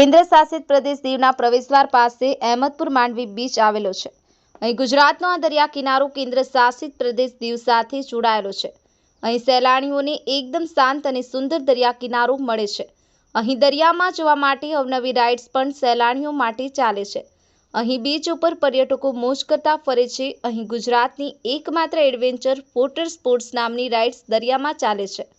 કેન્દ્ર શાસિત પ્રદેશ દીવના પ્રવેશદ્વાર પાસે અહેમદપુર માંડવી બીચ આવેલો છે. અહીં ગુજરાતનો આ દરિયા કિનારો કેન્દ્ર શાસિત પ્રદેશ દીવ સાથે જોડાયેલો છે. અહીં સહેલાણીઓને એકદમ શાંત અને સુંદર દરિયા કિનારો મળે છે. અહીં દરિયામાં જોવા માટે અવનવી રાઇડ્સ પણ સહેલાણીઓ માટે ચાલે છે. અહીં બીચ ઉપર પર્યટકો મોજ કરતા ફરે છે. અહીં ગુજરાતની એકમાત્ર એડવેન્ચર વોટર સ્પોર્ટ્સ નામની રાઇડ્સ દરિયામાં ચાલે છે.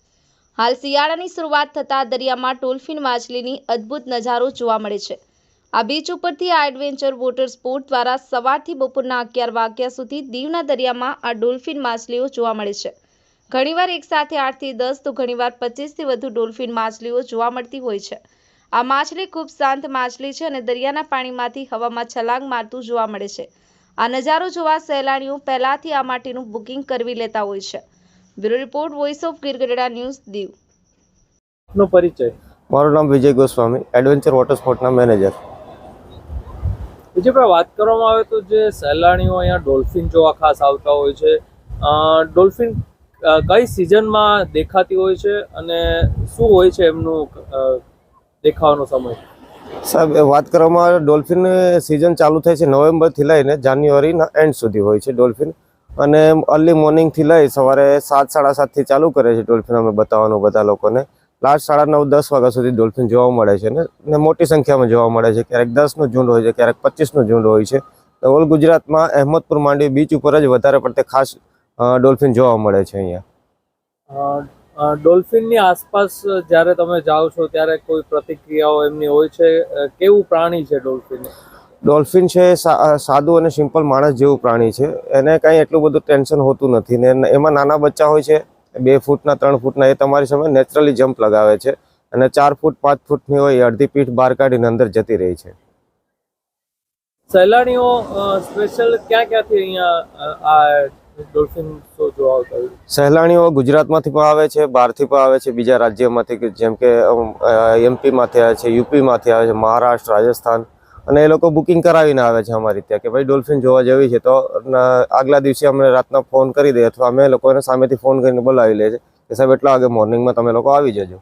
હાલ શિયાળાની શરૂઆત થતાં દરિયામાં ડોલ્ફિન માછલીની અદ્ભુત નજારો જોવા મળે છે. આ બીચ ઉપરથી આ એડવેન્ચર વોટર સ્પોર્ટ દ્વારા સવારથી બપોરના અગિયાર વાગ્યા સુધી દીવના દરિયામાં આ ડોલ્ફિન માછલીઓ જોવા મળે છે. ઘણીવાર એકસાથે આઠથી દસ તો ઘણીવાર પચીસથી વધુ ડોલ્ફિન માછલીઓ જોવા મળતી હોય છે. આ માછલી ખૂબ શાંત માછલી છે અને દરિયાના પાણીમાંથી હવામાં છલાંગ મારતું જોવા મળે છે. આ નજારો જોવા સહેલાણીઓ પહેલાથી આ માટેનું બુકિંગ કરવી લેતા હોય છે. Bureau report voice of Girgadhada news Diu. નો પરિચય. મારું નામ વિજય ગોસ્વામી એડવેન્ચર વોટર સ્પોર્ટના મેનેજર વિજયભાઈ વાત કરવામાં આવે તો જે સહેલાણીઓ અહીંયા ડોલ્ફિન જોવા ખાસ આવતા હોય છે ડોલ્ફિન કઈ સિઝનમાં દેખાતી હોય છે અને શું હોય છે એમનું દેખાવાનો સમય? સાહેબ વાત કરવામાં આવે ડોલ્ફિન સિઝન ચાલુ થાય છે નવેમ્બરથી લઈને જાન્યુઆરીના એન્ડ સુધી હોય છે ડોલ્ફિન. અને અર્લી મોર્નિંગથી લઈ સવારે સાત, સાડા સાતથી ચાલુ કરે છે ડોલ્ફિન અમે બતાવવાનું બધા લોકોને. લાસ્ટ સાડા નવ, દસ વાગ્યા સુધી ડોલ્ફિન જોવા મળે છે ને મોટી સંખ્યામાં જોવા મળે છે. ક્યારેક દસનું ઝુંડ હોય છે, ક્યારેક પચીસનું ઝુંડ હોય છે. ઓલ ગુજરાતમાં અહેમદપુર માંડવી બીચ ઉપર જ વધારે પડતે ખાસ ડોલ્ફિન જોવા મળે છે અહીંયા. ડોલ્ફિનની આસપાસ જ્યારે તમે જાઓ છો, ત્યારે કોઈ પ્રતિક્રિયાઓ એમની હોય છે? કેવું પ્રાણી છે ડોલ્ફિન ડોલ્ફિન છે સા- સાદું અને સિમ્પલ માણસ જેવું પ્રાણી છે. એને કાંઈ એટલું બધું ટેન્શન હોતું નથી. ને એમાં નાના બચ્ચા હોય છે બે ફૂટના ત્રણ ફૂટના એ તમારી સામે નેચરલી જમ્પ લગાવે છે. અને ચાર ફૂટ પાંચ ફૂટની હોય એ અડધી પીઠ બહાર કાઢીને અંદર જતી રહી છે. સહેલાણીઓ સ્પેશિયલ ક્યાં ક્યાંથી અહીંયા આ ડોલ્ફિન શો જોવા આવતા હોય? સહેલાણીઓ ગુજરાતમાંથી પણ આવે છે બહારથી પણ આવે છે બીજા રાજ્યમાંથી જેમ કે એમપીમાંથી આવે છે યુપીમાંથી આવે છે મહારાષ્ટ્ર રાજસ્થાન. અને એ લોકો બુકિંગ કરાવીને આવે છે અમારી ત્યાં, કે ભાઈ ડોલ્ફિન જોવા જેવી છે, તો આગલા દિવસે અમને રાતના ફોન કરી દે, અથવા અમે લોકોને સામેથી ફોન કરીને બોલાવી લે છે, કે સાહેબ, એટલા વાગે મોર્નિંગમાં તમે લોકો આવી જજો.